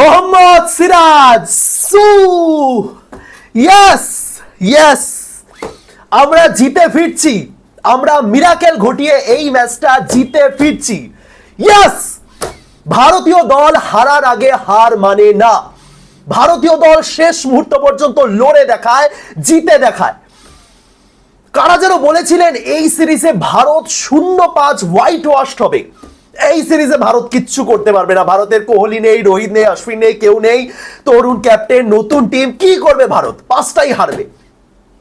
মোহাম্মদ সিরাজ। সু। Yes yes আমরা জিতে ফিরছি। আমরা মিরাকেল ঘটিয়ে এই ম্যাচটা জিতে ফিরছি। ইয়েস ভারতীয় দল হারার আগে হার মানে না। ভারতীয় দল শেষ মুহূর্ত পর্যন্ত লড়ে দেখায়, জিতে দেখায়। কারা যেন বলেছিলেন এই সিরিজে ভারত শূন্য পাঁচ হোয়াইট ওয়াশ হবে। এই সিরিজে ভারত কিচ্ছু করতে পারবে না। ভারতের কোহলি নেই, রোহিত নেই, অশ্বিন নেই, কেউ নেই। তরুণ ক্যাপ্টেন, নতুন টিম, কি করবে ভারত? পাঁচটাই হারবে।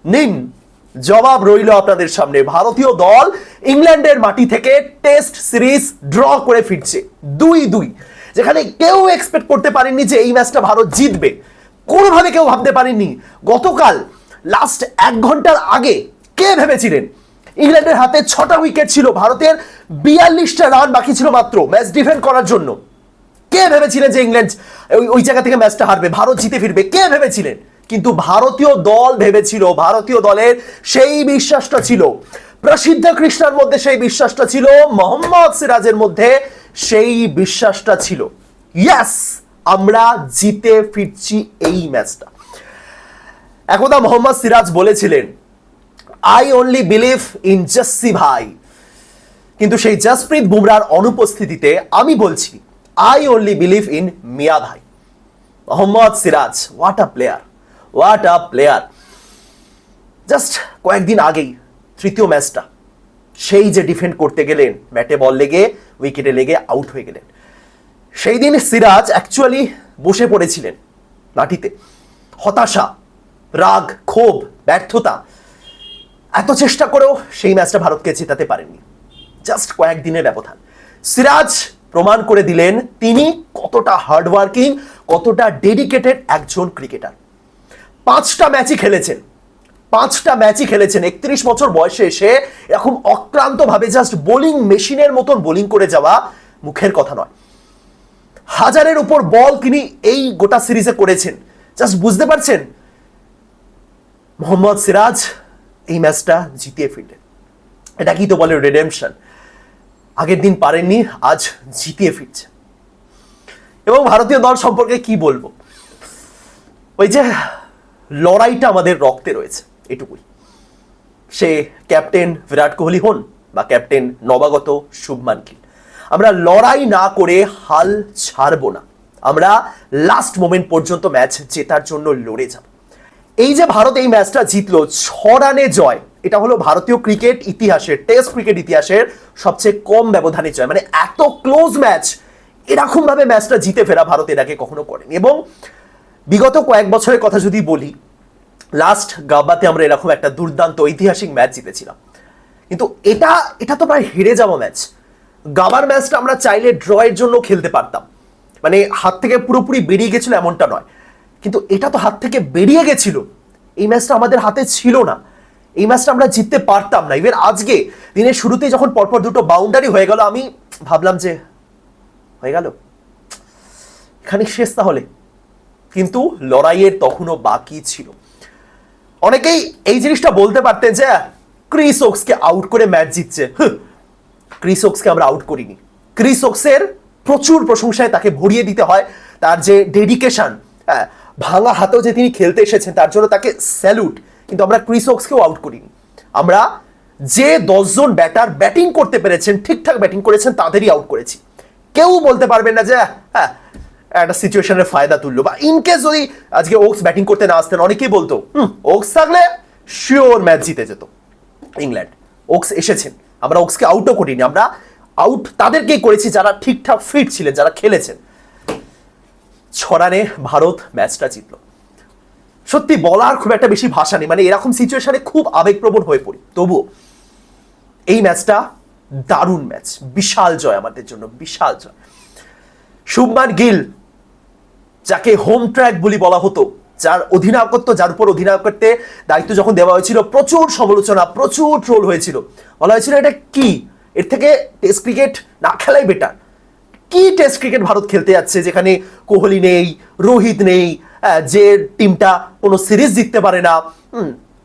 নিন, জবাব রইল আপনাদের সামনে। ভারতীয় দল ইংল্যান্ডের মাটি থেকে টেস্ট সিরিজ ড্র করে ফিরছে। দুই দুই। যেখানে কেউ এক্সপেক্ট করতে পারেননি যে এই ম্যাচটা ভারত জিতবে। কোনোভাবে কেউ ভাবতে পারেননি। গতকাল লাস্ট এক ঘণ্টার আগে কে ভেবেছিলেন? ইংল্যান্ডের হাতে ছটা উইকেট ছিল, ভারতের বিয়াল্লিশটা রান বাকি ছিল মাত্র ম্যাচ ডিফেন্ড করার জন্য। কে ভেবেছিলেন যে ইংল্যান্ড ওই ওই জায়গা থেকে ম্যাচটা হারবে? ভারত জিতে ফিরবে। কে ভেবেছিলেন? কিন্তু ভারতীয় দল ভেবেছিল, ভারতীয় দলের সেই বিশ্বাসটা ছিল। প্রসিদ্ধ কৃষ্ণার মধ্যে সেই বিশ্বাসটা ছিল, মোহাম্মদ সিরাজের মধ্যে সেই বিশ্বাসটা ছিল। ইয়াস আমরা জিতে ফিরছি এই ম্যাচটা। একদা মোহাম্মদ সিরাজ বলেছিলেন I only believe in Jassi bhai কিন্তু সেই জসপ্রীত বুমরার অনুপস্থিতিতে আমি বলছি I only believe in Miyan bhai Mohammad Siraj what a player what a player just কয়েকদিন আগেই, তৃতীয় ম্যাচটা সেই যে ডিফেন্ড করতে গেলেন ব্যাটে বল লেগে উইকেটে লেগে আউট হয়ে গেলেন। সেই দিন সিরাজ অ্যাকচুয়ালি বসে পড়েছিলেন লাঠিতে হতাশা, রাগ, ক্ষোভ, ব্যর্থতা এত চেষ্টা করেও সেই ম্যাচটা ভারতকে জেতাতে পারেননি জাস্ট কয়েকদিনের ব্যবধান। সিরাজ প্রমাণ করে দিলেন তিনি কতটা হার্ডওয়ার্কিং কতটা ডেডিকেটেড একজন ক্রিকেটার পাঁচটা ম্যাচই খেলেছেন। পাঁচটা ম্যাচই খেলেছেন। একত্রিশ বছর বয়সে এসে এরকম অক্লান্তভাবে জাস্ট বোলিং মেশিনের মতন বোলিং করে যাওয়া মুখের কথা নয়। হাজারের উপর বল তিনি এই গোটা সিরিজে করেছেন। জাস্ট বুঝতে পারছেন? মোহাম্মদ সিরাজ এই ম্যাচটা জিতিয়ে এটা কি তো বলে রেডেমশন আগের দিন পারেননি, আজ জিতিয়ে ফিরছে। এবং ভারতীয় দল সম্পর্কে কি বলব? ওই যে লড়াইটা আমাদের রক্তে রয়েছে, এটুকুই। সে ক্যাপ্টেন বিরাট কোহলি হন বা ক্যাপ্টেন নবাগত শুভমান গিল। আমরা লড়াই না করে হাল ছাড়বো না। আমরা লাস্ট মোমেন্ট পর্যন্ত ম্যাচ জেতার জন্য লড়ে যাব। এই যে ভারত এই ম্যাচটা জিতলো ছ রানে জয়। এটা হলো ভারতীয় ক্রিকেট ইতিহাসের, টেস্ট ক্রিকেট ইতিহাসের সবচেয়ে কম ব্যবধানে জয়। মানে এত ক্লোজ ম্যাচ এরকম ভাবে ম্যাচটা জিতে ফেরা ভারত এর আগে কখনো করেনি। এবং বিগত কয়েক বছরের কথা যদি বলি লাস্ট গাব্বাতে আমরা এরকম একটা দুর্দান্ত ঐতিহাসিক ম্যাচ জিতেছিলাম। কিন্তু এটা এটা তো প্রায় হেরে যাওয়া ম্যাচ। গাবার ম্যাচটা আমরা চাইলে ড্রয়ের জন্য খেলতে পারতাম। মানে হাত থেকে পুরোপুরি বেরিয়ে গেছিল এমনটা নয়। কিন্তু এটা তো হাত থেকে বেরিয়ে গেছিল। এই ম্যাচটা আমাদের হাতে ছিল না। এই ম্যাচটা আমরা জিততে পারতাম না। ইভেন আজকে, দিনের শুরুতে যখন পরপর দুটো বাউন্ডারি হয়ে গেল, আমি ভাবলাম যে, হয়ে গেল। এখানে শেষ তাহলে। কিন্তু লড়াইয়ের তখনও বাকি ছিল। অনেকেই এই জিনিসটা বলতে পারতেন যে, ক্রিস ওক্সকে আউট করে ম্যাচ জিতছে। ক্রিস ওক্সকে আমরা আউট করিনি। ক্রিস ওক্সের প্রচুর প্রশংসায় তাকে ভরিয়ে দিতে হয়। তার যে ডেডিকেশন হ্যাঁ ভাঙা হাতেও যে তিনি খেলতে এসেছেন, তার জন্য তাকে স্যালুট কিন্তু আমরা ক্রিস ওক্সকেও আউট করিনি আমরা যে দশজন ব্যাটার ব্যাটিং করতে পেরেছেন, ঠিকঠাক ব্যাটিং করেছেন, তাদেরই আউট করেছি। কেউ বলতে পারবেন না যে হ্যাঁ একটা সিচুয়েশনের ফায়দা তুললো। বা ইনকেস যদি আজকে ওক্স ব্যাটিং করতে না আসতেন, অনেকেই বলতো, হুম ওক্স থাকলে শিওর ম্যাচ জিতে যেত। ইংল্যান্ড ওক্স এসেছেন। আমরা ওক্সকে আউটও করিনি। আমরা আউট তাদেরকেই করেছি যারা ঠিকঠাক ফিট ছিলেন, যারা খেলেছেন। ছড়ানে ভারত ম্যাচটা জিতল। সত্যি বলার খুব একটা বেশি ভাষা নেই মানে এরকম সিচুয়েশনে খুব আবেগপ্রবণ হয়ে পড়ি। তবুও, এই ম্যাচটা দারুণ ম্যাচ, বিশাল জয় আমাদের জন্য, বিশাল জয়। শুভমান গিল, যাকে হোম ট্র্যাক বলি বলা হতো, যার অধিনায়কত্ব, যার উপর অধিনায়কত্বে দায়িত্ব যখন দেওয়া হয়েছিল, প্রচুর সমালোচনা, প্রচুর ট্রোল হয়েছিল। বলা হয়েছিল, এটা কি? এর থেকে টেস্ট ক্রিকেট না খেলাই বেটার কি টেস্ট ক্রিকেট ভারত খেলতে যাচ্ছে? যেখানে কোহলি নেই, রোহিত নেই যে টিমটা কোনো সিরিজ জিততে পারে না।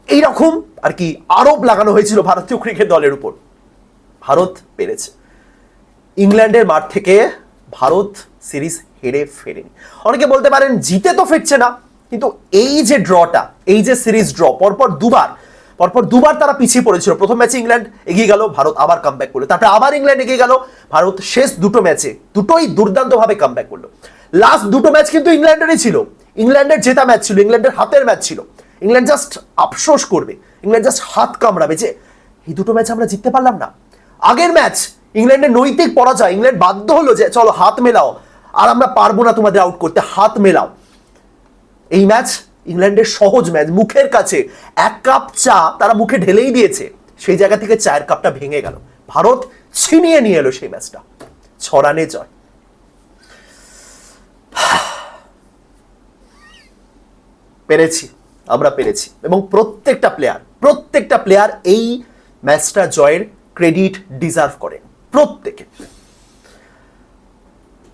এইরকম আর কি আরোপ লাগানো হয়েছিল ভারতীয় ক্রিকেট দলের উপর। ভারত পেরেছে। ইংল্যান্ডের মাঠ থেকে ভারত সিরিজ হেরে ফেরেনি। অনেকে বলতে পারেন জিতে তো ফিরছে না, কিন্তু এই যে ড্রটা এই যে সিরিজ ড্র পরপর দুবার পরপর দুবার তারা পিছিয়ে পড়েছিল। প্রথম ম্যাচে ইংল্যান্ড এগিয়ে গেল, ভারত আবার কামব্যাক করল। তারপরে আবার ইংল্যান্ড এগিয়ে গেল, ভারত শেষ দুটো ম্যাচে দুটোই দুর্দান্তভাবে কামব্যাক করল। লাস্ট দুটো ম্যাচ কিন্তু ইংল্যান্ডেরই ছিল। ইংল্যান্ডের জেতা ম্যাচ ছিল, ইংল্যান্ডের হাতের ম্যাচ ছিল। ইংল্যান্ড জাস্ট আফসোস করবে। ইংল্যান্ড জাস্ট হাত কামড়াবে যে, এই দুটো ম্যাচ আমরা জিততে পারলাম না। আগের ম্যাচ ইংল্যান্ডের নৈতিক পরাজয়, ইংল্যান্ড বাধ্য হলো যে, চলো হাত মেলাও। আর আমরা পারব না তোমাদের আউট করতে, হাত মেলাও। এই ম্যাচ ইংল্যান্ডের সহজ ম্যাচ, মুখের কাছে এক কাপ চা তারা মুখে ঢেলেই দিয়েছে। সেই জায়গা থেকে চায়ের কাপটা ভেঙে গেল। ভারত ছিনিয়ে নিয়ে এলো সেই ম্যাচটা। ছড়ানে জয়। পেরেছি, আমরা পেরেছি। এবং প্রত্যেকটা প্লেয়ার প্রত্যেকটা প্লেয়ার এই ম্যাচটা জয়ের ক্রেডিট ডিজার্ভ করেন প্রত্যেকে।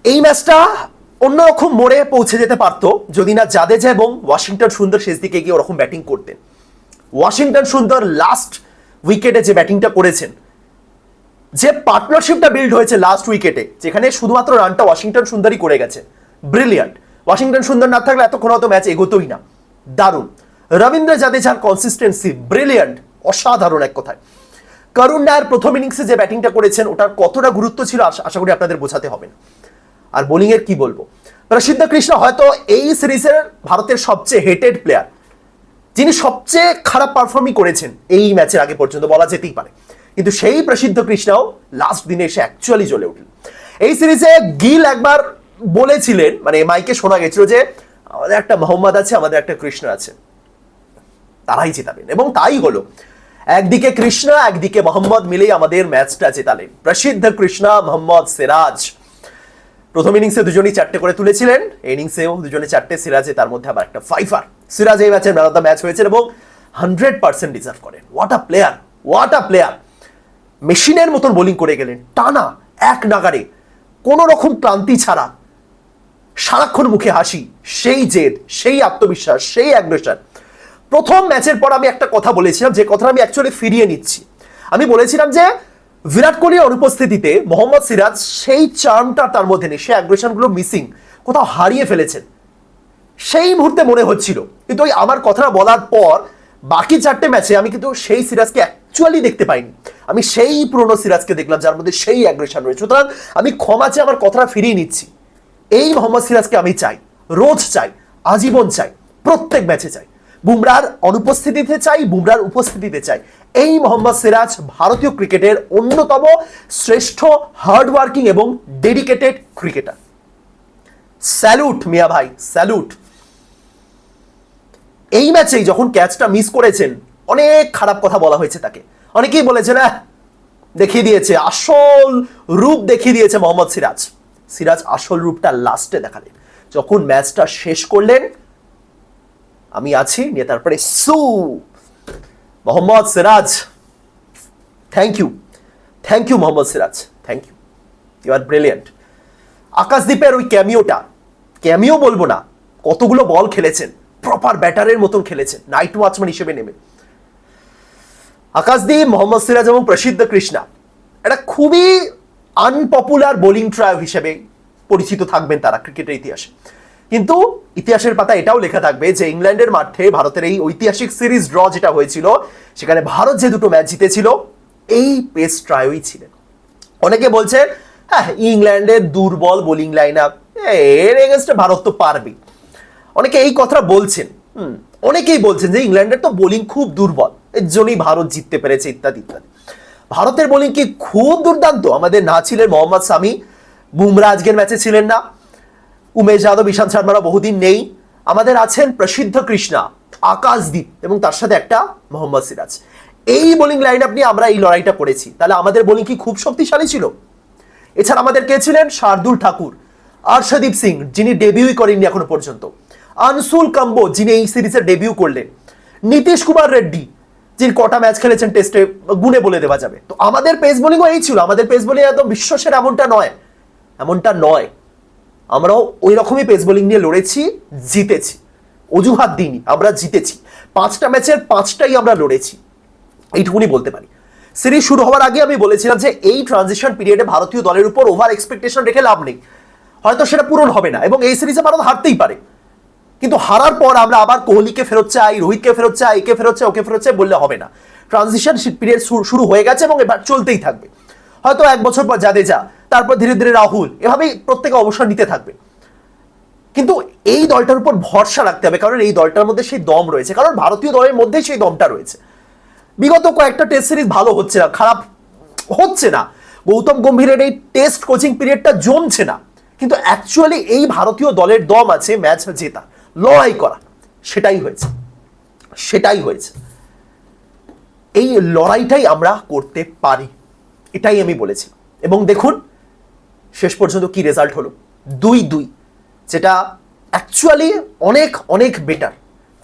এই ম্যাচটা অন্যরকম মোড়ে পৌঁছে যেতে পারতো যদি না জাদেজা এবং ওয়াশিংটন সুন্দর শেষ দিকে গিয়ে ওরকম ব্যাটিং করতেন। ওয়াশিংটন সুন্দর লাস্ট উইকেটে যে ব্যাটিংটা করেছেন, যে পার্টনারশিপটা বিল্ড হয়েছে লাস্ট উইকেটে যেখানে শুধুমাত্র রানটা ওয়াশিংটন সুন্দরই করে গেছে। ব্রিলিয়ান্ট ওয়াশিংটন সুন্দর না থাকলে এতক্ষণ হয়তো ম্যাচ এগোতোই না। দারুণ! রবীন্দ্র জাদেজার কনসিস্টেন্সি ব্রিলিয়ান্ট অসাধারণ এক কথায়। করুণ নায়ার প্রথম ইনিংসে যে ব্যাটিংটা করেছেন, ওটার কতটা গুরুত্ব ছিল আশা করি আপনাদের বোঝাতে হবে না। আর বোলিং এর কি বলব? প্রসিদ্ধ কৃষ্ণ হয়তো এই সিরিজের ভারতের সবচেয়ে হেটেড প্লেয়ার যিনি সবচেয়ে খারাপ পারফর্মই করেছেন এই ম্যাচের আগে পর্যন্ত বলা যেতেই পারে। কিন্তু সেই প্রসিদ্ধ কৃষ্ণাও লাস্ট দিনে এসে অ্যাকচুয়ালি জ্বলে উঠলেন। এই সিরিজে গিল একবার বলেছিলেন মানে মাইকে শোনা গেছিল যে আমাদের একটা মোহাম্মদ আছে, আমাদের একটা কৃষ্ণ আছে। তারাই জেতাবেন এবং তাই হলো। একদিকে কৃষ্ণা, একদিকে মোহাম্মদ মিলেই আমাদের ম্যাচটা জেতালেন। প্রসিদ্ধ কৃষ্ণা, মোহাম্মদ সিরাজ। প্রথম ইনিংসে দুজনই চারটে করে তুলেছিলেন। ইনিংসেও দুজনে চারটে, সিরাজে তার মধ্যে আবার একটা ফাইফার সিরাজ এই ম্যাচের ম্যান অফ দ্য ম্যাচ হয়েছেন এবং হান্ড্রেড পার্সেন্ট ডিজার্ভ করেন। What a player what a player মেশিনের মতন বোলিং করে গেলেন। টানা এক নাগারে কোনো রকম ক্লান্তি ছাড়া। সারাক্ষণ মুখে হাসি। সেই জেদ, সেই আত্মবিশ্বাস, সেই অ্যাগ্রেশন প্রথম ম্যাচের পর আমি একটা কথা বলেছিলাম, যে কথাটা আমি অ্যাকচুয়ালি ফিরিয়ে নিচ্ছি। আমি বলেছিলাম যে বিরাট কোহলির অনুপস্থিতিতে মোহাম্মদ সিরাজ সেই চার্মটা তার মধ্যে নেই। সেই অ্যাগ্রেশনগুলো মিসিং কোথাও হারিয়ে ফেলেছেন। সেই মুহূর্তে মনে হচ্ছিল, কিন্তু ওই আমার কথাটা বলার পর বাকি চারটে ম্যাচে আমি কিন্তু সেই সিরাজকে অ্যাকচুয়ালি দেখতে পাইনি। আমি সেই পুরনো সিরাজকে দেখলাম, যার মধ্যে সেই অ্যাগ্রেশন রয়েছে। সুতরাং আমি ক্ষমা চেয়ে আমার কথাটা ফিরিয়ে নিচ্ছি। এই মোহাম্মদ সিরাজকে আমি চাই, রোজ চাই, আজীবন চাই, প্রত্যেক ম্যাচে চাই। বুমরার অনুপস্থিতিতে চাই বুমরার উপস্থিতিতে চাই। এই মোহাম্মদ সিরাজ ভারতীয় ক্রিকেটের অন্যতম শ্রেষ্ঠ হার্ডওয়ার্কিং এবং ডেডিকেটেড ক্রিকেটার। স্যালুট, মিয়া ভাই, স্যালুট। এই ম্যাচেই যখন ক্যাচটা মিস করেছেন, অনেক খারাপ কথা বলা হয়েছে তাকে। অনেকেই বলেছে না দেখিয়ে দিয়েছে, আসল রূপ দেখিয়ে দিয়েছে মোহাম্মদ সিরাজ। সিরাজ আসল রূপটা লাস্টে দেখালেন। যখন ম্যাচটা শেষ করলেন আমি আছি, নিয়ে তারপরে সু। Mohammad Siraj thank you thank you Mohammad Siraj thank you you R brilliant আকাশদ্বীপের ওই ক্যামিওটা, ক্যামিও বলব না, কতগুলো বল খেলেছেন প্রপার ব্যাটারের মতন খেলেছেন নাইট ওয়াচম্যান হিসেবে নেমে আকাশদীপ, মোহাম্মদ সিরাজ এবং প্রসিদ্ধ কৃষ্ণা এটা খুবই আনপপুলার বোলিং ট্রায়াল হিসেবে পরিচিত থাকবেন তারা ক্রিকেটের ইতিহাসে। কিন্তু ইতিহাসের পাতা এটাও লেখা থাকবে যে ইংল্যান্ডের মাঠে ভারতের এই ঐতিহাসিক সিরিজ ড্র যেটা হয়েছিল, সেখানে ভারত যে দুটো ম্যাচ জিতেছিল, এই পেস ট্রায়ই ছিলেন। অনেকে বলছেন হ্যাঁ ইংল্যান্ডের দুর্বল বোলিং লাইন আপ এর এগেনস্টে ভারত তো পারবেই। অনেকে এই কথাটা বলছেন, হুম, অনেকেই বলছেন যে ইংল্যান্ডের তো বোলিং খুব দুর্বল, এর জন্যই ভারত জিততে পেরেছে ইত্যাদি ইত্যাদি। ভারতের বোলিং কি খুব দুর্দান্ত? আমাদের না ছিলেন মোহাম্মদ সামি, বুমরা আজকের ম্যাচে ছিলেন না। উমেশ যাদব ঈশান্ত শর্মারা বহুদিন নেই। আমাদের আছেন প্রসিদ্ধ কৃষ্ণা, আকাশদীপ এবং তার সাথে একটা মোহাম্মদ সিরাজ। এই বোলিং লাইন আপ নিয়ে আমরা এই লড়াইটা করেছি। তাহলে আমাদের বোলিং কি খুব শক্তিশালী ছিল? এছাড়া আমাদের কে ছিলেন? শার্দুল ঠাকুর, আর্শদীপ সিং, যিনি ডেবিউই করেননি এখনও পর্যন্ত। আনসুল কাম্বো, যিনি এই সিরিজে ডেবিউ করলেন। নীতিশ কুমার রেড্ডি, যিনি কটা ম্যাচ খেলেছেন টেস্টে গুনে বলে দেওয়া যাবে। তো আমাদের পেস বোলিংও এই ছিল। আমাদের পেস বোলিং একদম বিশ্বসের এমনটা নয়। এমনটা নয়। আমরাও ওই রকমই পেস বোলিং নিয়ে লড়েছি, জিতেছি। অজুহাত দিইনি, আমরা জিতেছি। পাঁচটা ম্যাচের পাঁচটাই আমরা লড়েছি। এইটুকুনি বলতে পারি। সিরিজ শুরু হওয়ার আগে আমি বলেছিলাম যে এই ট্রানজিশন পিরিয়ডে ভারতীয় দলের উপর ওভার এক্সপেকটেশন রেখে লাভ নেই। হয়তো সেটা পূরণ হবে না, এবং এই সিরিজে ভারত হারতেই পারে। কিন্তু হারার পর আমরা আবার কোহলিকে ফেরত চাই, রোহিতকে ফেরত চাই একে ফেরত চাই ওকে ফেরত চাই বললে হবে না। ট্রানজিশন পিরিয়ড শুরু হয়ে গেছে এবং এবার চলতেই থাকবে। হয়তো এক বছর পর জাদেজা তারপর ধীরে ধীরে রাহুল, এভাবেই প্রত্যেকে অবসর নিতে থাকবে। কিন্তু এই দলটার উপর ভরসা রাখতে হবে, কারণ এই দলটার মধ্যে সেই দম রয়েছে, কারণ ভারতীয় দলের মধ্যেই সেই দমটা রয়েছে। বিগত কয়েকটা টেস্ট সিরিজ ভালো হচ্ছে না, খারাপ হচ্ছে না। গৌতম গম্ভীরের এই টেস্ট কোচিং পিরিয়ডটা জমছে না, কিন্তু অ্যাকচুয়ালি এই ভারতীয় দলের দম আছে ম্যাচ জেতা, লড়াই করা, সেটাই হয়েছে সেটাই হয়েছে। এই লড়াইটাই আমরা করতে পারি, এটাই আমি বলেছি। এবং দেখুন শেষ পর্যন্ত কি রেজাল্ট হলো? দুই দুই। যেটা অ্যাকচুয়ালি অনেক অনেক বেটার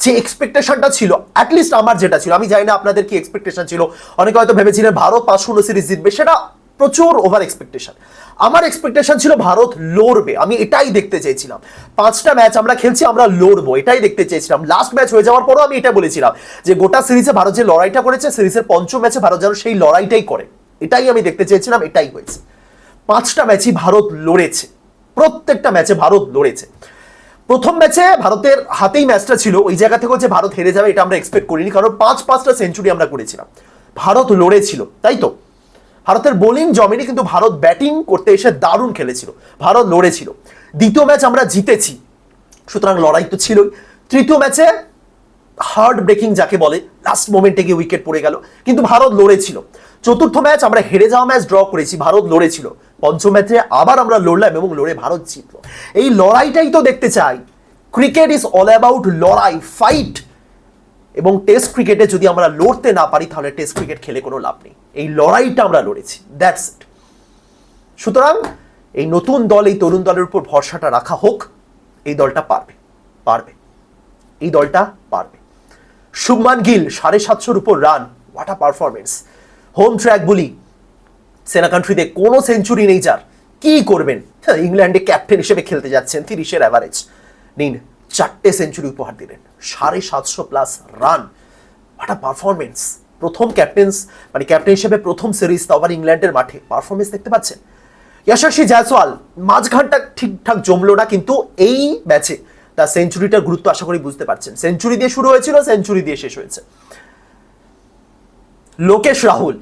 যে এক্সপেকটেশনটা ছিল অ্যাটলিস্ট আমার যেটা ছিল, আমি জানি না আপনাদের কি এক্সপেকটেশন ছিল। অনেকে হয়তো ভেবেছিলেন ভারত পাঁচ শূন্য সিরিজ জিতবে, সেটা প্রচুর ওভার এক্সপেকটেশন আমার এক্সপেকটেশন ছিল ভারত লড়বে, আমি এটাই দেখতে চেয়েছিলাম। পাঁচটা ম্যাচ আমরা খেলছি, আমরা লড়বো, এটাই দেখতে চেয়েছিলাম। লাস্ট ম্যাচ হয়ে যাওয়ার পরও আমি এটা বলেছিলাম, যে গোটা সিরিজে ভারত যে লড়াইটা করেছে সিরিজের পঞ্চম ম্যাচে ভারত যেন সেই লড়াইটাই করে। এটাই আমি দেখতে চেয়েছিলাম, এটাই হয়েছে। পাঁচটা ম্যাচই ভারত লড়েছে। প্রত্যেকটা ম্যাচে ভারত লড়েছে। প্রথম ম্যাচে ভারতের হাতেই ম্যাচটা ছিল, ওই জায়গা থেকেও যে ভারত হেরে যাবে এটা আমরা এক্সপেক্ট করিনি, কারণ পাঁচ পাঁচটা সেঞ্চুরি আমরা করেছিলাম। ভারত লড়েছিল, তাই তো? ভারতের বোলিং জমেনি, কিন্তু ভারত ব্যাটিং করতে এসে দারুণ খেলেছিল। ভারত লড়েছিল। দ্বিতীয় ম্যাচ আমরা জিতেছি, সুতরাং লড়াই তো ছিলই। তৃতীয় ম্যাচে হার্ড ব্রেকিং যাকে বলে লাস্ট মোমেন্টে গিয়ে উইকেট পড়ে গেল। কিন্তু ভারত লড়েছিল। চতুর্থ ম্যাচ আমরা হেরে যাওয়া ম্যাচ ড্র করেছি, ভারত লড়েছিল। পঞ্চম ম্যাচে আবার আমরা লড়লাম এবং লড়ে ভারত জিতলো। এই লড়াইটাই তো দেখতে চাই। ক্রিকেট ইজ অল অ্যাবাউট লড়াই ফাইট এবং টেস্ট ক্রিকেটে যদি আমরা লড়তে না পারি, তাহলে টেস্ট ক্রিকেট খেলে কোনো লাভ নেই। এই লড়াইটা আমরা লড়েছি। দ্যাটস ইট সুতরাং এই নতুন দল, এই তরুণ দলের উপর ভরসাটা রাখা হোক। এই দলটা পারবে। পারবে। এই দলটা পারবে। শুভমান গিল সাড়ে সাতশোর উপর run what a performance home track বলি সেনা কান্ট্রিতে কোনো সেঞ্চুরি নেই যার। কি করবেন? হ্যাঁ, ইংল্যান্ডে ক্যাপ্টেন হিসেবে খেলতে যাচ্ছেন তিরিশের অ্যাভারেজ নিন চারটে সেঞ্চুরি উপহার দিলেন। সাড়ে সাতশো plus run what a performance প্রথম ক্যাপ্টেন্স মানে ক্যাপ্টেন হিসেবে প্রথম সিরিজ তাও আবার ইংল্যান্ডের মাঠে। পারফরমেন্স দেখতে পাচ্ছেন? যশস্বী জয়সওয়াল মাঝখানটা ঠিকঠাক জমলো না কিন্তু এই ম্যাচে তার সেঞ্চুরিটার গুরুত্ব আশা করি বুঝতে পারছেন। সেঞ্চুরি দিয়ে শুরু হয়েছিল, সেঞ্চুরি দিয়ে শেষ হয়েছে। লোকেশ রাহুল,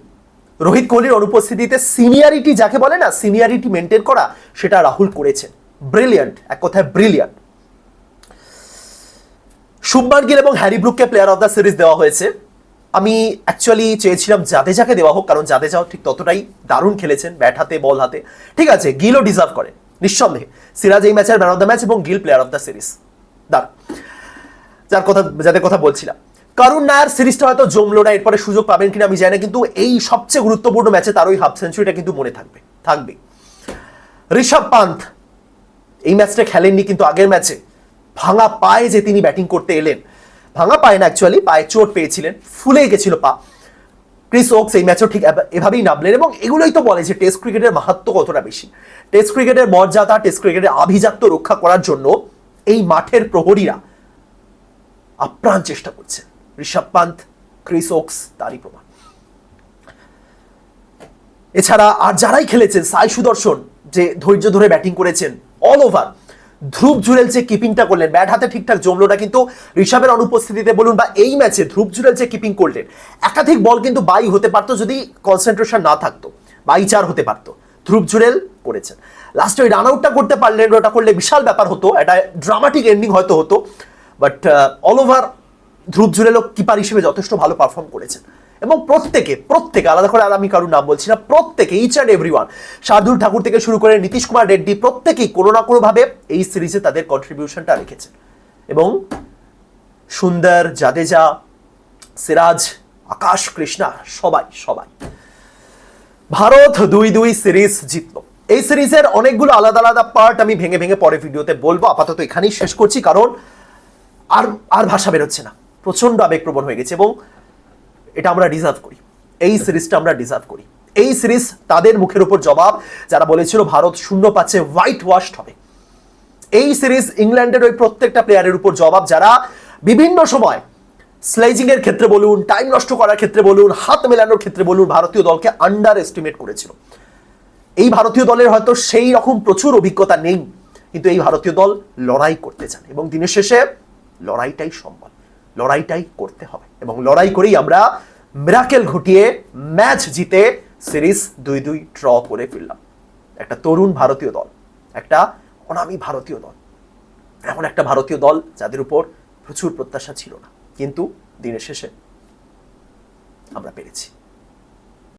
রোহিত কোহলির অনুপস্থিতিতে সিনিয়রিটি যাকে বলে না, সিনিয়রিটি মেনটেন করা, সেটা রাহুল করেছেন ব্রিলিয়ান্ট, এক কথায় ব্রিলিয়ান্ট। শুভমান গিল এবং হ্যারি ব্রুককে প্লেয়ার অফ দ্য সিরিজ দেওয়া হয়েছে। আমি অ্যাকচুয়ালি চেয়েছিলাম জাদেজাকে দেওয়া হোক, কারণ জাদেজাও ঠিক ততটাই দারুণ খেলেছেন ব্যাট হাতে বল হাতে। ঠিক আছে, গিলও ডিজার্ভ করে, নিঃসন্দেহে। সিরাজ এই ম্যাচের ম্যান অফ দ্য ম্যাচ এবং Gill player of the series দারুণ যার কথা, যাদের কথা বলছিলাম। কারুন নায়ার সিরিজটা হয়তো জমলো না, এরপরে সুযোগ পাবেন কিনা আমি জানি না, কিন্তু এই সবচেয়ে গুরুত্বপূর্ণ ম্যাচে তার ওই হাফ সেঞ্চুরিটা কিন্তু মনে থাকবে থাকবে। ঋষভ পান্থ এই ম্যাচটা খেলেননি, কিন্তু আগের ম্যাচে ভাঙা পায়ে যে তিনি ব্যাটিং করতে এলেন, ভাঙা পায়ে না অ্যাকচুয়ালি পায়ে চোট পেয়েছিলেন, ফুলে গেছিল পা। ক্রিস ওকস এই ম্যাচও ঠিক এভাবেই নামলেন এবং এগুলোই তো বলে যে টেস্ট ক্রিকেটের মাহাত্ম কতটা বেশি। টেস্ট ক্রিকেটের মর্যাদা, টেস্ট ক্রিকেটের আভিজাত্য রক্ষা করার জন্য এই মাঠের প্রহরীরা আপ্রাণ চেষ্টা করছে। ঋষভ পান্থ, ক্রিস ওকস, তারই প্রমাণ। এছাড়া আর যারাই খেলেছেন, সাই সুদর্শন, যে ধৈর্য ধরে ব্যাটিং করেছেন অল ওভার ধ্রুব জুরেল যে কিপিংটা করলেন, ব্যাট হাতে ঠিকঠাক জমলো না কিন্তু ঋষভের অনুপস্থিতিতে বলুন বা এই ম্যাচে ধ্রুব জুরেল যে কিপিং করলেন, একাধিক বল কিন্তু বাই হতে পারতো যদি কনসেন্ট্রেশন না থাকতো বাই চার হতে পারতো। ধ্রুব জুরেল করেছেন লাস্টে ওই রান আউটটা করতে পারলেন ওটা করলে বিশাল ব্যাপার হতো, একটা ড্রামাটিক এন্ডিং হয়তো হতো বাট অল ওভার ধ্রুব জুরেলও কিপার হিসেবে যথেষ্ট ভালো পারফর্ম করেছেন। এবং প্রত্যেকে প্রত্যেকে, আলাদা করে আর আমি কারোর নাম বলছি না, প্রত্যেকে each and every one Shardul Thakur থেকে শুরু করে নীতিশ কুমার রেড্ডি, প্রত্যেকেই কোনো না কোনোভাবে এই সিরিজে তাদের কন্ট্রিবিউশনটা রেখেছেন। এবং সুন্দর, জাদেজা, সিরাজ, আকাশ কৃষ্ণা, সবাই সবাই। ভারত দুই দুই সিরিজ জিতলো। এই সিরিজের অনেকগুলো আলাদা আলাদা পার্ট আমি ভেঙে ভেঙে পরে ভিডিওতে বলব। আপাতত এখানেই শেষ করছি, কারণ আর আর ভাষা বেরোচ্ছে না। প্রচণ্ড আবেগপ্রবণ হয়ে গেছে এবং এটা আমরা ডিজার্ভ করি। এই সিরিজটা আমরা ডিজার্ভ করি। এই সিরিজ তাদের মুখের উপর জবাব, যারা বলেছিল ভারত শূন্য পাচ্ছে হোয়াইট ওয়াশড হবে। এই সিরিজ ইংল্যান্ডের ওই প্রত্যেকটা প্লেয়ারের উপর জবাব, যারা বিভিন্ন সময় স্লেজিং এর ক্ষেত্রে বলুন টাইম নষ্ট করার ক্ষেত্রে বলুন, হাত মেলানোর ক্ষেত্রে বলুন, ভারতীয় দলকে আন্ডার এস্টিমেট করেছিল। এই ভারতীয় দলের হয়তো সেই রকম প্রচুর অভিজ্ঞতা নেই, কিন্তু এই ভারতীয় দল লড়াই করতে চান এবং দিনের শেষে লড়াইটাই সম্ভব, লড়াইটাই করতে হবে এবং লড়াই করেই আমরা মিরাকেল ঘটিয়ে ম্যাচ জিতে সিরিজ দুই দুই ড্র করে ফিরলাম একটা তরুণ ভারতীয় দল, একটা অনামী ভারতীয় দল, এমন একটা ভারতীয় দল যাদের উপর প্রচুর প্রত্যাশা ছিল না। কিন্তু দিনের শেষে আমরা পেরেছি।